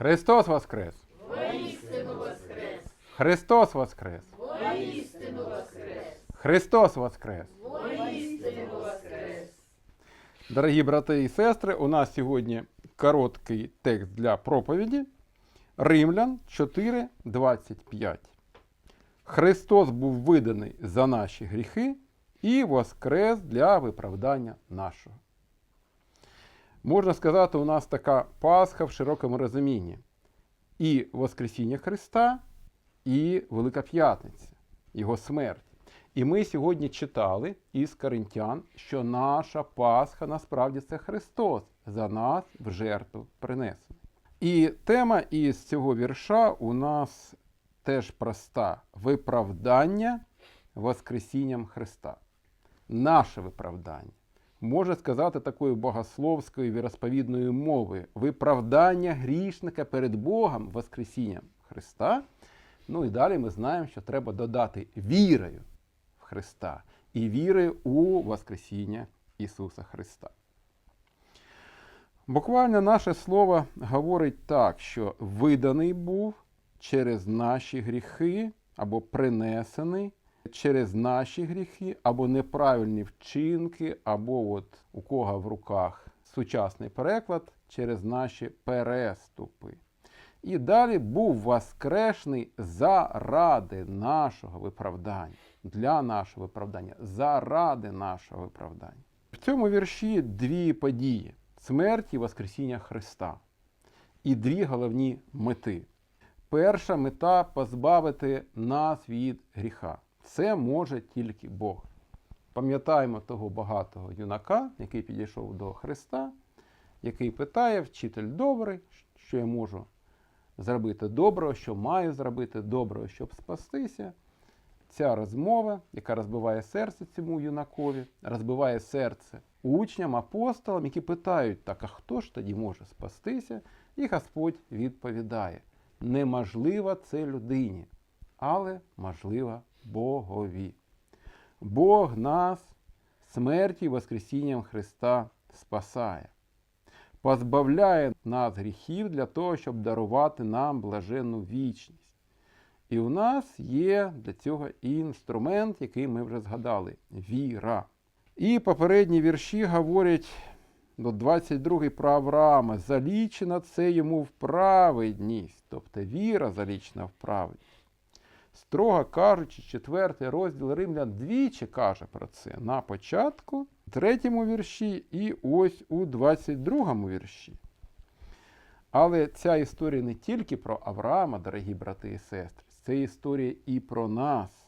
Христос Воскрес! Воістину воскрес! Христос Воскрес! Воістину воскрес! Христос Воскрес! Воістину воскрес! Дорогі брати і сестри, у нас сьогодні короткий текст для проповіді. Римлян 4.25. Христос був виданий за наші гріхи і воскрес для виправдання нашого. Можна сказати, у нас така Пасха в широкому розумінні. І Воскресіння Христа, і Велика П'ятниця, Його смерть. І ми сьогодні читали із Коринтян, що наша Пасха насправді це Христос за нас в жертву принесений. І тема із цього вірша у нас теж проста: виправдання Воскресінням Христа. Наше виправдання. Може сказати такою богословською віросповідною мовою виправдання грішника перед Богом Воскресінням Христа. Ну і далі ми знаємо, що треба додати вірою в Христа і вірою у Воскресіння Ісуса Христа. Буквально наше слово говорить так, що виданий був через наші гріхи або принесений через наші гріхи, або неправильні вчинки, або от у кого в руках сучасний переклад через наші переступи. І далі був воскрешений заради нашого виправдання, для нашого виправдання, заради нашого виправдання. В цьому вірші дві події: смерть і Воскресіння Христа. І дві головні мети. Перша мета позбавити нас від гріха. Це може тільки Бог. Пам'ятаємо того багатого юнака, який підійшов до Христа, який питає, вчитель добрий, що я можу зробити доброго, що маю зробити доброго, щоб спастися. Ця розмова, яка розбиває серце цьому юнакові, розбиває серце учням, апостолам, які питають, так, а хто ж тоді може спастися? І Господь відповідає: неможливо це людині, але можливо Богові. Бог нас смерті і Воскресінням Христа спасає, позбавляє нас гріхів для того, щоб дарувати нам блаженну вічність. І у нас є для цього інструмент, який ми вже згадали віра. І попередні вірші говорять до 22 про Авраама, залічена це йому в праведність, тобто віра залічена в праведність. Строго кажучи, четвертий розділ Римлян двічі каже про це на початку, третьому вірші і ось у 22 вірші. Але ця історія не тільки про Авраама, дорогі брати і сестри, це історія і про нас.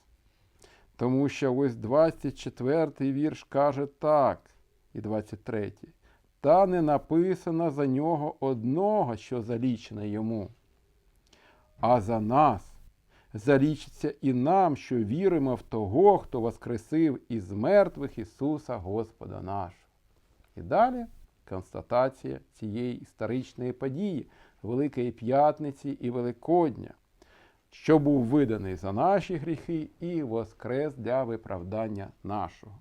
Тому що ось 24 вірш каже так, і 23. Та не написано за нього одного, що залічено йому, а за нас залічиться і нам, що віримо в того, хто воскресив із мертвих Ісуса Господа нашого. І далі констатація цієї історичної події, Великої П'ятниці і Великодня, що був виданий за наші гріхи і воскрес для виправдання нашого.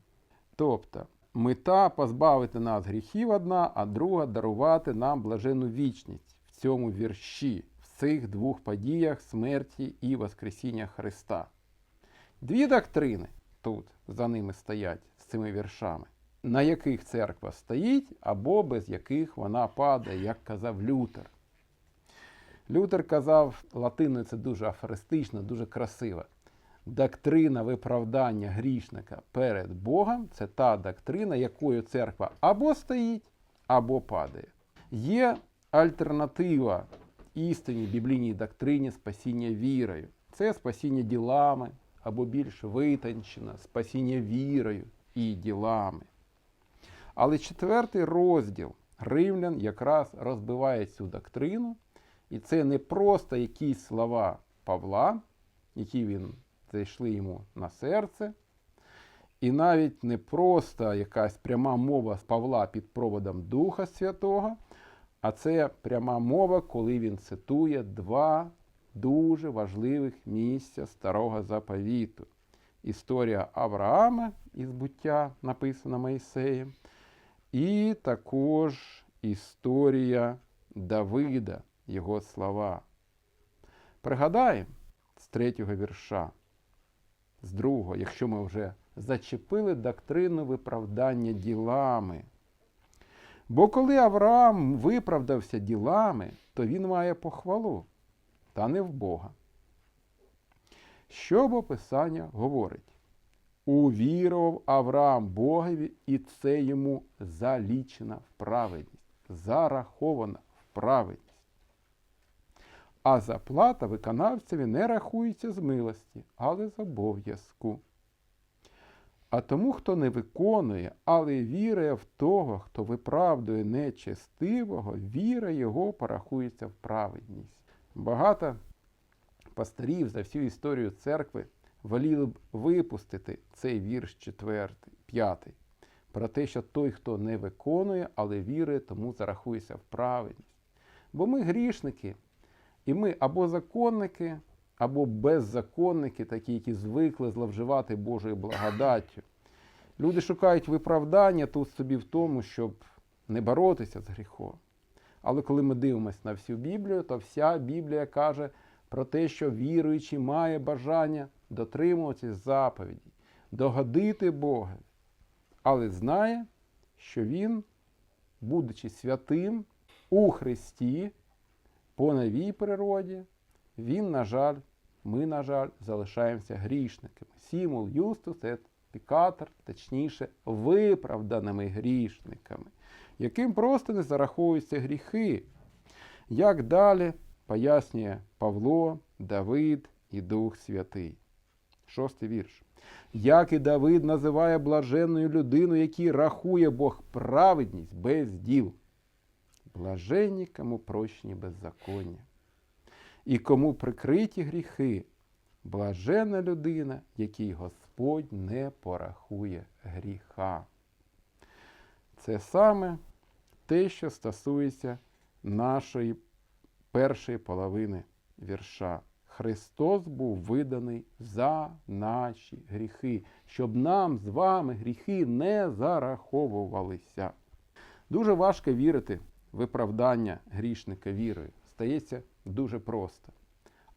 Тобто, мета позбавити нас гріхів одна, а друга дарувати нам блажену вічність в цьому вірші цих двох подіях смерті і Воскресіння Христа. Дві доктрини тут за ними стоять з цими віршами, на яких церква стоїть, або без яких вона падає, як казав Лютер. Лютер казав, латиною це дуже афористично, дуже красиво. Доктрина виправдання грішника перед Богом це та доктрина, якою церква або стоїть, або падає. Є альтернатива істинній біблійній доктрині спасіння вірою. Це спасіння ділами або більш витончено, спасіння вірою і ділами. Але четвертий розділ римлян якраз розбиває цю доктрину, і це не просто якісь слова Павла, які він зайшли йому на серце, і навіть не просто якась пряма мова Павла під проводом Духа Святого. А це пряма мова, коли він цитує два дуже важливих місця старого заповіту. Історія Авраама із буття, написана Моїсеєм, і також історія Давида, його слова. Пригадаємо з третього вірша, з другого, якщо ми вже зачепили доктрину виправдання ділами. Бо коли Авраам виправдався ділами, то він має похвалу, та не в Бога. Що бо Писання говорить? Увірував Авраам Богові, і це йому залічена в праведність, зарахована в праведність. А заплата виконавцеві не рахується з милості, але з обов'язку. А тому, хто не виконує, але вірує в того, хто виправдує нечестивого, віра його порахується в праведність. Багато пастирів за всю історію церкви воліли б випустити цей вірш четвертий, п'ятий, про те, що той, хто не виконує, але вірує, тому зарахується в праведність. Бо ми грішники, і ми або законники, або беззаконники, такі, які звикли зловживати Божою благодаттю. Люди шукають виправдання тут собі в тому, щоб не боротися з гріхом. Але коли ми дивимося на всю Біблію, то вся Біблія каже про те, що віруючий має бажання дотримуватися заповідей, догодити Бога, але знає, що він, будучи святим у Христі, по новій природі, він, на жаль, ми, на жаль, залишаємося грішниками. Сімул юстус ет пікатор, точніше, виправданими грішниками, яким просто не зараховуються гріхи. Як далі пояснює Павло, Давид і Дух Святий. Шостий вірш. Як і Давид називає блаженною людину, який рахує Бог праведність без діл. Блаженні, кому прощені беззаконня. І кому прикриті гріхи, блаженна людина, якій Господь не порахує гріха. Це саме те, що стосується нашої першої половини вірша. Христос був виданий за наші гріхи, щоб нам з вами гріхи не зараховувалися. Дуже важко вірити в виправдання грішника вірою. Стається дуже просто.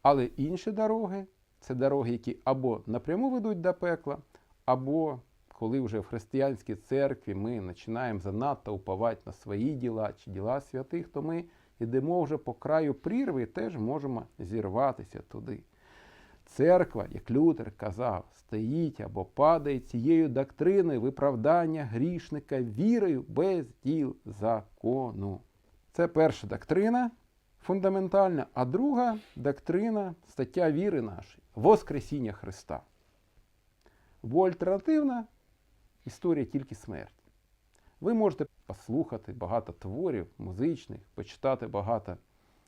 Але інші дороги це дороги, які або напряму ведуть до пекла, або коли вже в християнській церкві ми починаємо занадто уповати на свої діла чи діла святих, то ми йдемо вже по краю прірви і теж можемо зірватися туди. Церква, як Лютер казав, стоїть або падає цією доктриною виправдання грішника вірою без діл закону. Це перша доктрина фундаментальна, а друга доктрина, стаття віри нашої Воскресіння Христа. Бо альтернативна історія тільки смерть. Ви можете послухати багато творів музичних, почитати багато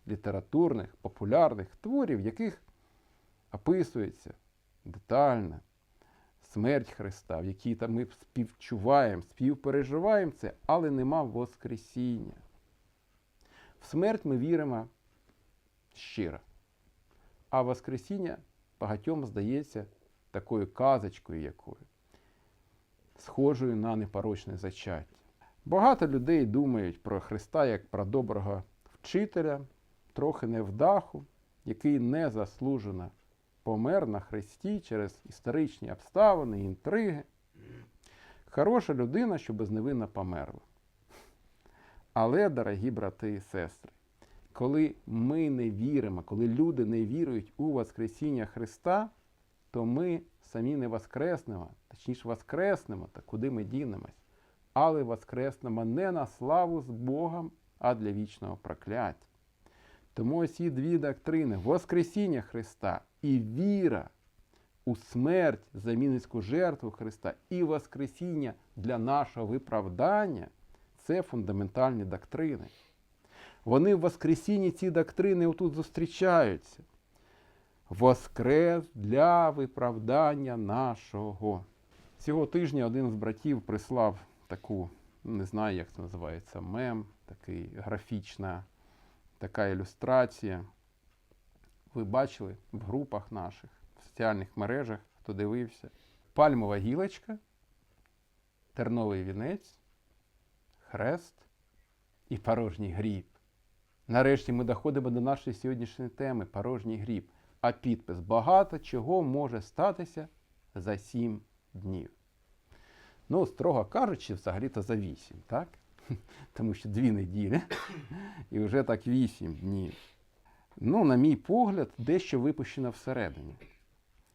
літературних, популярних творів, в яких описується детально смерть Христа, в якій там ми співчуваємо, співпереживаємо це, але нема Воскресіння. В смерть ми віримо щиро. А Воскресіння багатьом здається такою казочкою якою, схожою на непорочне зачаття. Багато людей думають про Христа як про доброго вчителя, трохи невдаху, який незаслужено помер на Христі через історичні обставини, інтриги. Хороша людина, що безневинно померла. Але, дорогі брати і сестри, коли ми не віримо, коли люди не вірують у Воскресіння Христа, то ми самі не воскреснемо, точніше воскреснемо, та куди ми дінемось, але воскреснемо не на славу з Богом, а для вічного прокляття. Тому ось ці дві доктрини Воскресіння Христа і віра у смерть замінницьку жертву Христа і Воскресіння для нашого виправдання це фундаментальні доктрини. Вони в Воскресінні ці доктрини отут зустрічаються. Воскрес для виправдання нашого. Цього тижня один з братів прислав таку, не знаю, як це називається, мем, такий графічна така ілюстрація. Ви бачили в групах наших, в соціальних мережах, хто дивився. Пальмова гілочка, терновий вінець, хрест і порожній гріб. Нарешті ми доходимо до нашої сьогоднішньої теми порожній гріб. А підпис багато чого може статися за сім днів. Ну, строго кажучи, взагалі-то за вісім, так? Тому що дві неділі і вже так вісім днів. Ну, на мій погляд, дещо випущено всередині.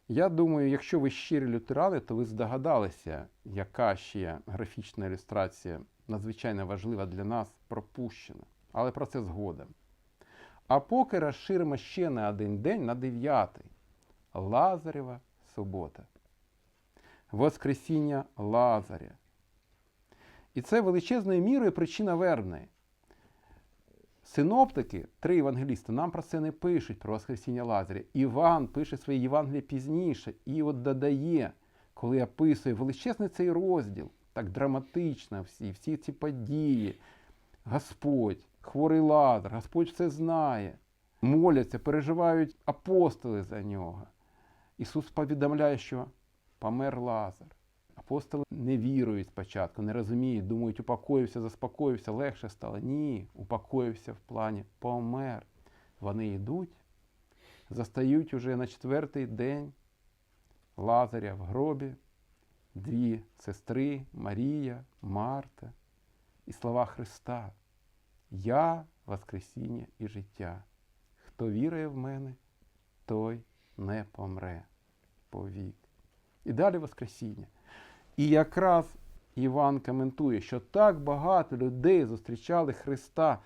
Я думаю, якщо ви щирі лютерани, то ви здогадалися, яка ще графічна ілюстрація надзвичайно важлива для нас пропущена. Але про це згодом. А поки розширимо ще на один день на дев'ятий. Лазарєва субота. Воскресіння Лазаря. І це величезною мірою причина вербної. Синоптики, три євангелісти, нам про це не пишуть, про Воскресіння Лазаря. Іван пише своє Євангеліє пізніше і от додає, коли описує величезний цей розділ, так драматично всі, всі ці події. Господь, хворий Лазар, Господь все знає. Моляться, переживають апостоли за нього. Ісус повідомляє, що помер Лазар. Апостоли не вірують спочатку, не розуміють, думають, упокоївся, заспокоївся, легше стало. Ні, упокоївся в плані помер. Вони йдуть, застають уже на четвертий день Лазаря в гробі, дві сестри Марія, Марта і слова Христа. Я Воскресіння і життя. Хто вірує в мене, той не помре повік. І далі Воскресіння. І якраз Іван коментує, що так багато людей зустрічали Христа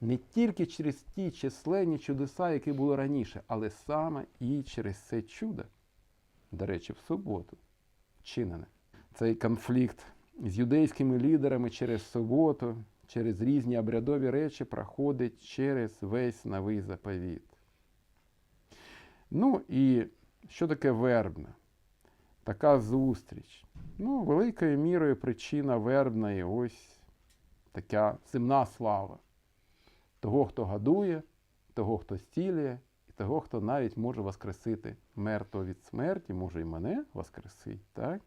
не тільки через ті численні чудеса, які були раніше, але саме і через це чудо. До речі, в суботу чинене. Цей конфлікт з юдейськими лідерами через суботу, через різні обрядові речі проходить через весь новий заповіт. Ну і що таке вербна? Така зустріч. Ну, великою мірою причина вербної ось така земна слава. Того, хто гадує, того, хто стілює, і того, хто навіть може воскресити мертвого від смерті, може і мене воскресить, так?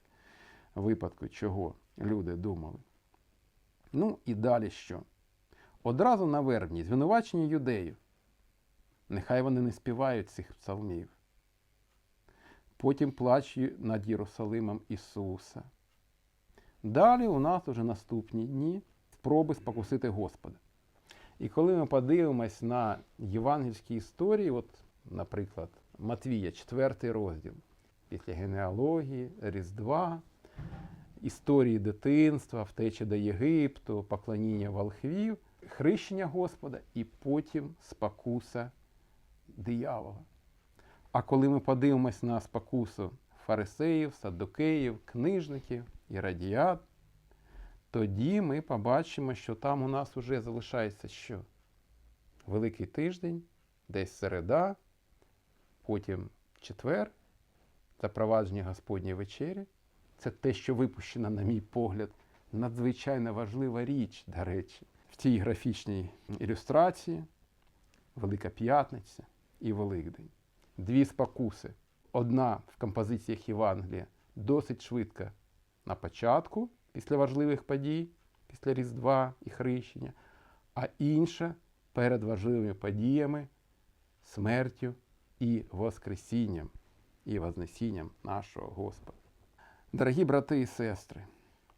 В випадку чого люди думали. Ну і далі що? Одразу на вербні звинувачення юдеїв. Нехай вони не співають цих псалмів. Потім плач над Єрусалимом Ісуса. Далі у нас уже наступні дні спроби спокусити Господа. І коли ми подивимось на євангельські історії, от, наприклад, Матвія, 4 розділ, після генеалогії, Різдва, історії дитинства, втечі до Єгипту, поклоніння волхвів, хрещення Господа і потім спокуса диявола. А коли ми подивимось на спокусу фарисеїв, саддукеїв, книжників і радіат, тоді ми побачимо, що там у нас вже залишається що? Великий тиждень, десь середа, потім четвер, запровадження Господньої вечері. Це те, що випущено, на мій погляд, надзвичайно важлива річ, до речі, в цій графічній ілюстрації Велика П'ятниця і Великдень дві спокуси. Одна в композиціях Євангелія досить швидка на початку, після важливих подій, після Різдва і Хрещення, а інша перед важливими подіями, смертю і Воскресінням, і Вознесінням нашого Господа. Дорогі брати і сестри,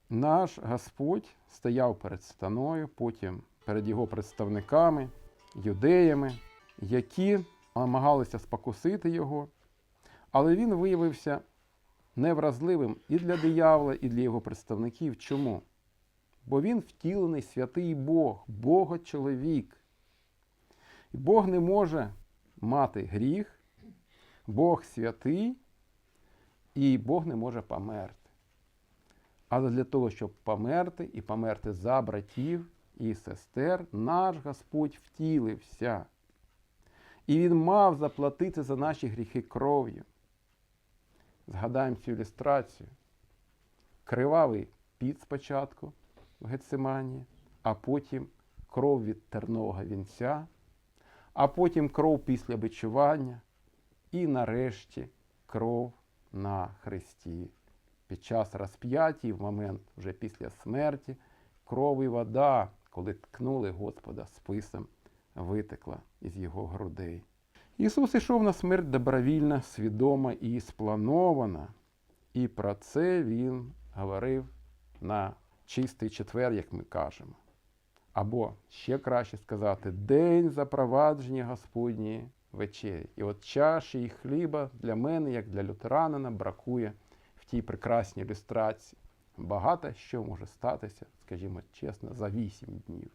наш Господь стояв перед станою, потім перед його представниками, юдеями, які намагалися спокусити його, але він виявився невразливим і для диявола, і для його представників. Чому? Бо він втілений святий Бог, Бога-чоловік. Бог не може мати гріх, Бог святий, і Бог не може померти. Але для того, щоб померти і померти за братів і сестер, наш Господь втілився. І він мав заплатити за наші гріхи кров'ю. Згадаємо цю ілюстрацію. Кривавий піт спочатку в Гецимані, а потім кров від тернового вінця, а потім кров після бичування, і нарешті кров на хресті. Під час розп'яті, в момент вже після смерті, кров і вода, коли ткнули Господа списом витекла із його грудей. Ісус ішов на смерть добровільно, свідома і спланована. І про це Він говорив на чистий четвер, як ми кажемо. Або ще краще сказати, день запровадження Господньої вечері. І от чаші і хліба для мене, як для лютеранина, бракує в тій прекрасній ілюстрації. Багато що може статися, скажімо чесно, за вісім днів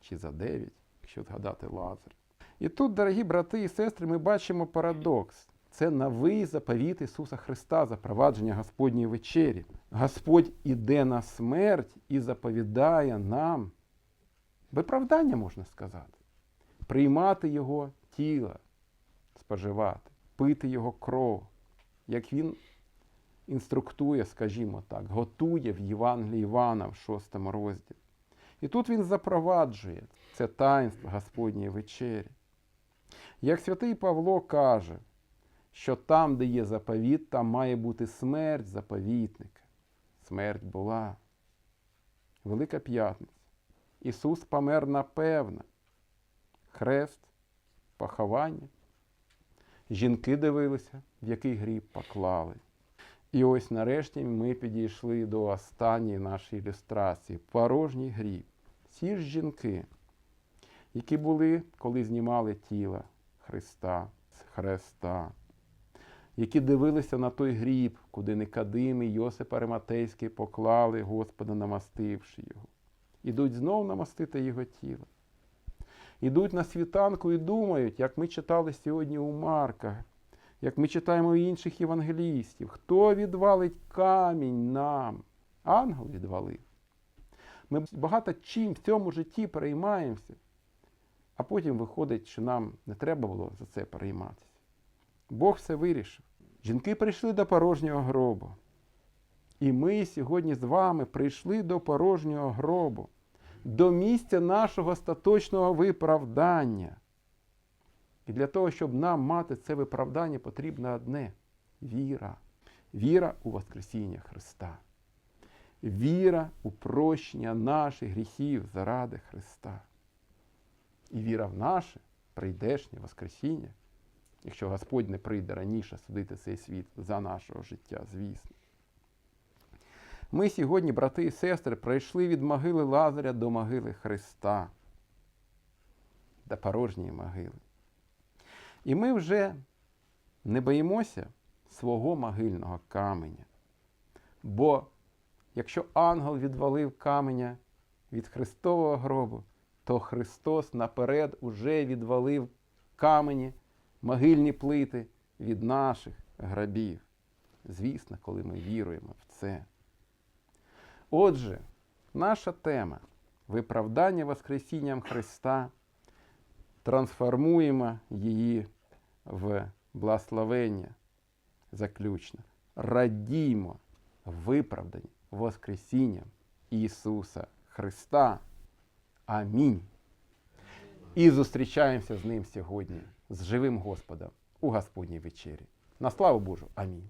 чи за дев'ять, якщо згадати Лазар. І тут, дорогі брати і сестри, ми бачимо парадокс. Це новий заповіт Ісуса Христа, запровадження Господньої вечері. Господь іде на смерть і заповідає нам виправдання, можна сказати, приймати Його тіло, споживати, пити Його кров, як Він інструктує, скажімо так, готує в Євангелії Івана в 6 розділі. І тут він запроваджує це таїнство Господньої вечері. Як святий Павло каже, що там, де є заповіт, там має бути смерть заповітника. Смерть була. Велика п'ятниця. Ісус помер напевно. Хрест, поховання. Жінки дивилися, в який гріб поклали. І ось нарешті ми підійшли до останньої нашої ілюстрації порожній гріб. Ці ж жінки, які були, коли знімали тіло Христа з Хреста, які дивилися на той гріб, куди Никодим і Йосип Ариматейський поклали Господа, намастивши його. Ідуть знов намастити його тіло. Ідуть на світанку і думають, як ми читали сьогодні у Марка, як ми читаємо у інших євангелістів, хто відвалить камінь нам? Ангел відвалив. Ми багато чим в цьому житті переймаємося, а потім виходить, що нам не треба було за це перейматися. Бог все вирішив. Жінки прийшли до порожнього гробу. І ми сьогодні з вами прийшли до порожнього гробу, до місця нашого остаточного виправдання. І для того, щоб нам мати це виправдання, потрібно одне віра. Віра у Воскресіння Христа. Віра у прощення наших гріхів заради Христа. І віра в наше прийдешнє Воскресіння, якщо Господь не прийде раніше судити цей світ за нашого життя, звісно. Ми сьогодні, брати і сестри, пройшли від могили Лазаря до могили Христа, до порожньої могили. І ми вже не боїмося свого могильного каменя. Бо якщо ангел відвалив каменя від Христового гробу, то Христос наперед уже відвалив камені, могильні плити від наших грабів. Звісно, коли ми віруємо в це. Отже, наша тема виправдання Воскресінням Христа. Трансформуємо її в благословення заключне. Радіймо виправдані Воскресінням Ісуса Христа. Амінь. І зустрічаємося з Ним сьогодні, з живим Господом у Господній вечері. На славу Божу. Амінь.